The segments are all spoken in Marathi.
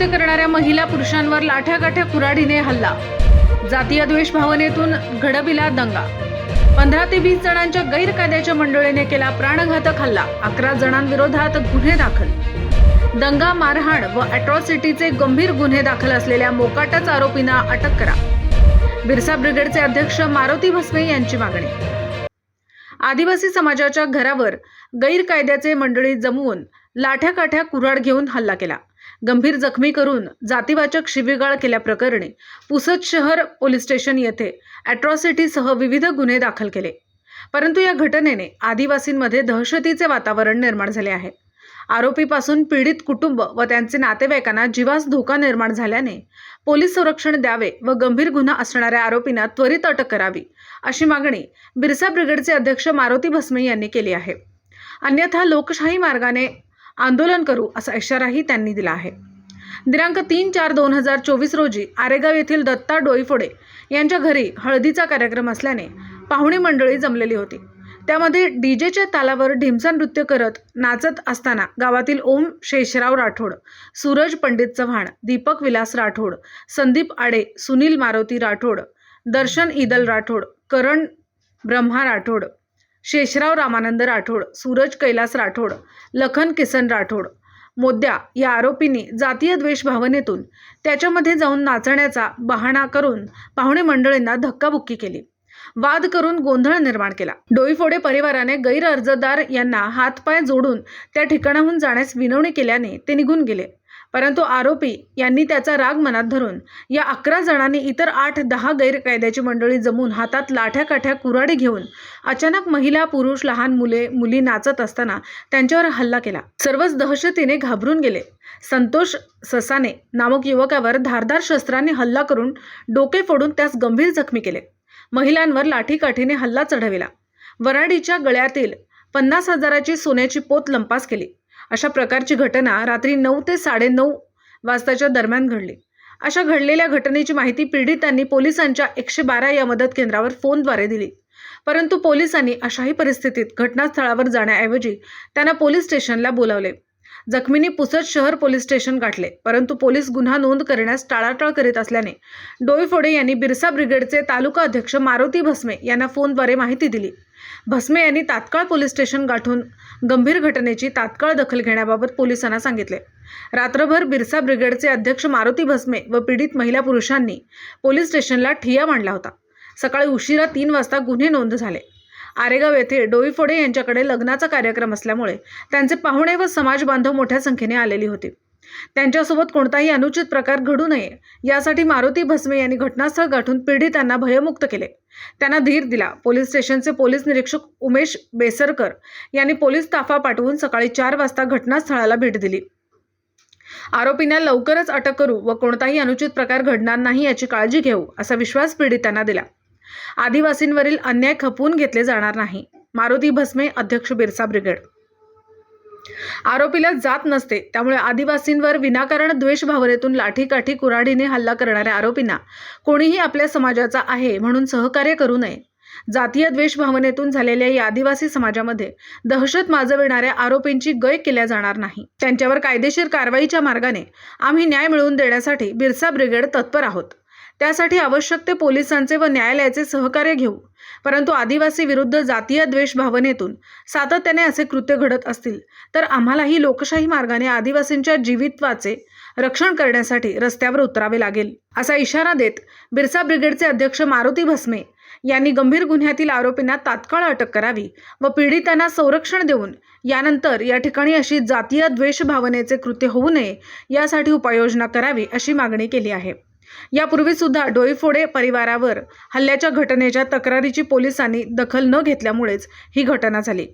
नृत्य करणाऱ्या महिला पुरुषांवर लाठ्याकाठ्या कुऱ्हाडीने हल्ला. जातीय द्वेष भावनेतून घडविला दंगा. पंधरा ते वीस जणांच्या गैरकायद्याच्या मंडळीने केला प्राणघातक हल्ला. अकरा जणांविरोधात गुन्हे दाखल. दंगा मारहाण व अॅट्रॉसिटीचे गंभीर गुन्हे दाखल असलेल्या मोकाटाच आरोपींना अटक करा. बिरसा ब्रिगेडचे अध्यक्ष मारुती भस्मे यांची मागणी. आदिवासी समाजाच्या घरावर गैरकायद्याचे मंडळी जमवून लाठ्याकाठ्या कुऱ्हाड घेऊन हल्ला केला. गंभीर जखमी करून जातीवाचक शिवीगाळ केल्याप्रकरणी पुसद शहर पोलीस स्टेशन येथे अॅट्रॉसिटीसह विविध गुन्हे दाखल केले. परंतु या घटनेने आदिवासींमध्ये दहशतीचे वातावरण निर्माण झाले आहे. आरोपीपासून पीडित कुटुंब व त्यांचे नातेवाईकांना जीवास धोका निर्माण झाल्याने पोलीस संरक्षण द्यावे व गंभीर गुन्हा असणाऱ्या आरोपींना त्वरित अटक करावी अशी मागणी बिरसा ब्रिगेडचे अध्यक्ष मारुती भस्मे यांनी केली आहे. अन्यथा लोकशाही मार्गाने आंदोलन करू असा इशाराही त्यांनी दिला आहे. दिनांक तीन चार दोन हजार चोवीस रोजी आरेगाव येथील दत्ता डोईफोडे यांच्या घरी हळदीचा कार्यक्रम असल्याने पाहुणे मंडळी जमलेली होती. त्यामध्ये डीजेच्या तालावर ढिमसा नृत्य करत नाचत असताना गावातील ओम शेषराव राठोड सूरज पंडित चव्हाण दीपक विलास राठोड संदीप आडे सुनील मारुती राठोड दर्शन ईदल राठोड करण ब्रह्मा राठोड शेषराव रामानंद राठोड सूरज कैलास राठोड लखन किसन राठोड मोद्या या आरोपींनी जातीय द्वेष भावनेतून त्याच्यामध्ये जाऊन नाचण्याचा बहाणा करून पाहुणे मंडळींना धक्काबुक्की केली. वाद करून गोंधळ निर्माण केला. डोईफोडे परिवाराने गैर अर्जदार यांना हातपाय जोडून त्या ठिकाणाहून जाण्यास विनवणी केल्याने ते निघून गेले. परंतु आरोपी यांनी त्याचा राग मनात धरून या अकरा जणांनी इतर आठ दहा गैरकायद्याची मंडळी जमून हातात लाठ्या काठ्या कुऱ्हाडी घेऊन अचानक महिला पुरुष लहान मुले मुली नाचत असताना त्यांच्यावर हल्ला केला. सर्वच दहशतीने घाबरून गेले. संतोष ससाने नामक युवकावर धारदार शस्त्रांनी हल्ला करून डोके फोडून त्यास गंभीर जखमी केले. महिलांवर लाठीकाठीने हल्ला चढविला. वराडीच्या गळ्यातील पन्नास हजाराची सोन्याची पोत लंपास केली. अशा प्रकारची घटना रात्री नऊ ते साडेनऊ वाजताच्या दरम्यान घडली. अशा घडलेल्या घटनेची माहिती पीडितांनी पोलिसांच्या एकशे बारा या मदत केंद्रावर फोनद्वारे दिली. परंतु पोलिसांनी अशाही परिस्थितीत घटनास्थळावर जाण्याऐवजी त्यांना पोलीस स्टेशनला बोलावले. जखमींनी पुसद शहर पोलीस स्टेशन गाठले परंतु पोलीस गुन्हा नोंद करण्यास टाळाटाळ करीत असल्याने डोईफोडे यांनी बिरसा ब्रिगेडचे तालुका अध्यक्ष मारुती भस्मे यांना फोनद्वारे माहिती दिली. भस्मे यांनी तात्काळ पोलीस स्टेशन गाठून गंभीर घटनेची तात्काळ दखल घेण्याबाबत पोलिसांना सांगितले. रात्रभर बिरसा ब्रिगेडचे अध्यक्ष मारुती भस्मे व पीडित महिला पुरुषांनी पोलीस स्टेशनला ठिया मांडला होता. सकाळी उशिरा तीन वाजता गुन्हे नोंद झाले. आरेगाव येथे डोईफोडे यांच्याकडे लग्नाचा कार्यक्रम असल्यामुळे त्यांचे पाहुणे व समाज बांधव मोठ्या संख्येने आलेली होती. त्यांच्यासोबत कोणताही अनुचित प्रकार घडू नये यासाठी मारुती भस्मे यांनी घटनास्थळ गाठून पीडितांना भयमुक्त केले. त्यांना धीर दिला. पोलीस स्टेशनचे पोलीस निरीक्षक उमेश बेसरकर यांनी पोलीस ताफा पाठवून सकाळी चार वाजता घटनास्थळाला भेट दिली. आरोपींना लवकरच अटक करू व कोणताही अनुचित प्रकार घडणार नाही याची काळजी घेऊ असा विश्वास पीडितांना दिला. आदिवासींवरील अन्याय खपवून घेतले जाणार नाही. मारुती भस्मे अध्यक्ष बिरसा ब्रिगेड आरोपीला जात नसते त्यामुळे आदिवासींवर विनाकारण द्वेष भावनेतून लाठीकाठी कुऱ्हाडीने हल्ला करणाऱ्या आरोपींना कोणीही आपल्या समाजाचा आहे म्हणून सहकार्य करू नये. जातीय द्वेष भावनेतून झालेल्या या आदिवासी समाजामध्ये दहशत माजविणाऱ्या आरोपींची गय केल्या जाणार नाही. त्यांच्यावर कायदेशीर कारवाईच्या मार्गाने आम्ही न्याय मिळवून देण्यासाठी बिरसा ब्रिगेड तत्पर आहोत. त्यासाठी आवश्यक ते पोलिसांचे व न्यायालयाचे सहकार्य घेऊ. परंतु आदिवासी विरुद्ध जातीय द्वेष भावनेतून सातत्याने असे कृत्य घडत असतील तर आम्हालाही लोकशाही मार्गाने आदिवासींच्या जीवित्वाचे रक्षण करण्यासाठी रस्त्यावर उतरावे लागेल असा इशारा देत बिरसा ब्रिगेडचे अध्यक्ष मारुती भस्मे यांनी गंभीर गुन्ह्यातील आरोपींना तात्काळ अटक करावी व पीडितांना संरक्षण देऊन यानंतर या ठिकाणी अशी जातीय द्वेष भावनेचे कृत्य होऊ नये यासाठी उपाययोजना करावी अशी मागणी केली आहे. यापूर्वी सुद्धा डोईफोडे परिवारावर हल्ल्याच्या घटनेच्या तक्रारीची पोलिसांनी दखल न घेतल्यामुळेच ही घटना झाली.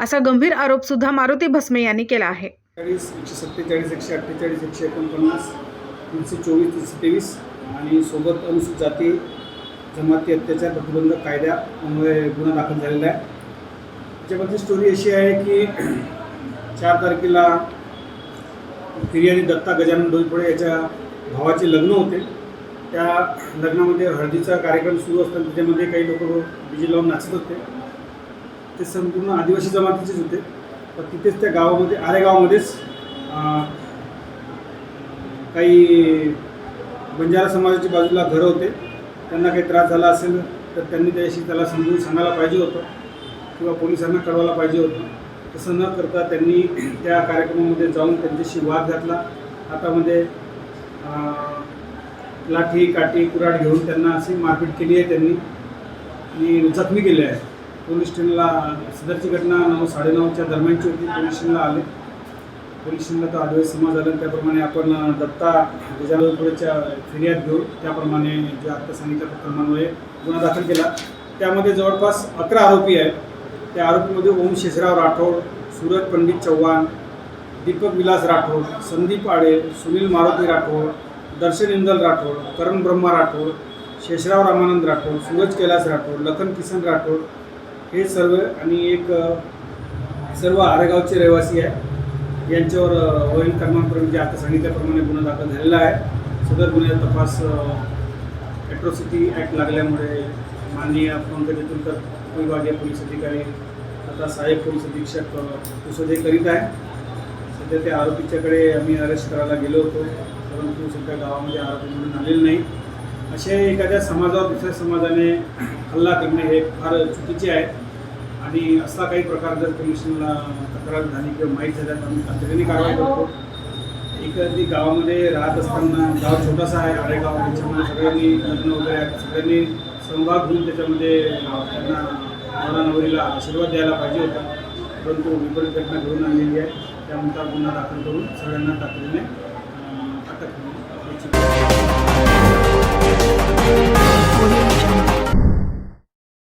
असा गंभीर आरोप सुद्धा मारुती भस्मे यांनी केला आहे. चाळीस एकशे सत्तेचाळीस एकशे अठ्ठेचाळीस एकशे एकोणपन्नास तीनशे चोवीस तीनशे तेवीस आणि सोबत अनुसूचित जाती जमाती अत्याचार प्रतिबंध कायद्यामुळे गुन्हा दाखल झालेला आहे. त्याच्यामध्ये स्टोरी अशी आहे की चार तारखेला फिर्यादी दत्ता गजानन डोईफोडे याच्या भावाचे लग्न होते. त्या लग्नामध्ये हळदीचा कार्यक्रम सुरू असताना त्याच्यामध्ये काही लोक डीजे लावून नाचत होते. ते संपूर्ण आदिवासी जमातीचेच होते. तर तिथेच त्या गावामध्ये आरेगावामध्येच काही बंजारा समाजाच्या बाजूला घरं होते. त्यांना काही त्रास झाला असेल तर त्यांनी त्याशी त्याला समजून सांगायला पाहिजे होतं किंवा पोलिसांना कळवायला पाहिजे होतं. तसं न करता त्यांनी त्या कार्यक्रमामध्ये जाऊन त्यांच्याशी वाद घातला. हातामध्ये लाठी काठी कुऱ्हाड घेऊन त्यांना अशी मारपीट केली आहे त्यांनी. आणि जखमी केले आहे. पोलीस स्टेशनला सदरची घटना नऊ साडेनऊच्या दरम्यानची होती. पोलीस स्टेशनला आले. पोलीस स्टेशनला तर आदिवासी समाज आला. त्याप्रमाणे आपण दत्ता गजानपुरेच्या फिर्याद घेऊन त्याप्रमाणे जे आत्ता सांगितल्या प्रमाणे गुन्हा दाखल केला. त्यामध्ये जवळपास अकरा आरोपी आहेत. त्या आरोपीमध्ये ओम शेषराव राठोड सूरज पंडित चव्हाण दीपक विलास राठोड संदीप आडे सुनील मारुती राठोड दर्शन इंदल राठोड करण ब्रह्मा राठोड शेषराव रामानंद राठोड सूरज कैलास राठोड लखन किसन राठोड हे सर्व आणि एक सर्व आरेगावचे रहिवासी आहे यांच्यावर अ, वरील जे म्हणजे आता सांगितल्याप्रमाणे गुन्हा दाखल झालेला आहे. सदर गुन्ह्याचा तपास ॲट्रॉसिटी ॲक्ट लागल्यामुळे माननीय पंकज तर विभागीय पोलीस अधिकारी आता सहाय्यक पोलीस अधीक्षक कुसोदे करीत आहे सध्या त्या आरोपीच्याकडे आम्ही अरेस्ट करायला गेलो होतो. परंतु सध्या गावामध्ये आरोपी म्हणून आलेले नाही. असे एखाद्या समाजावर दुसऱ्या समाजाने हल्ला करणे हे फार चुकीचे आहे. आणि असा काही प्रकार जर पोलिसांना तक्रार झाली किंवा माहीत झाल्या तर आम्ही तातडीने कारवाई करतो. एखादी गावामध्ये राहत असताना गाव छोटासा आहे आडेगाव त्याच्यामध्ये सगळ्यांनी लग्न वगैरे आहे. सगळ्यांनी सहभाग घेऊन त्याच्यामध्ये त्यांना नवरा नवरीला आशीर्वाद द्यायला पाहिजे होता. परंतु विपरीत घटना घडून आणलेली आहे. त्यानंतर गुन्हा दाखल करून सगळ्यांना तातडीने अटक केली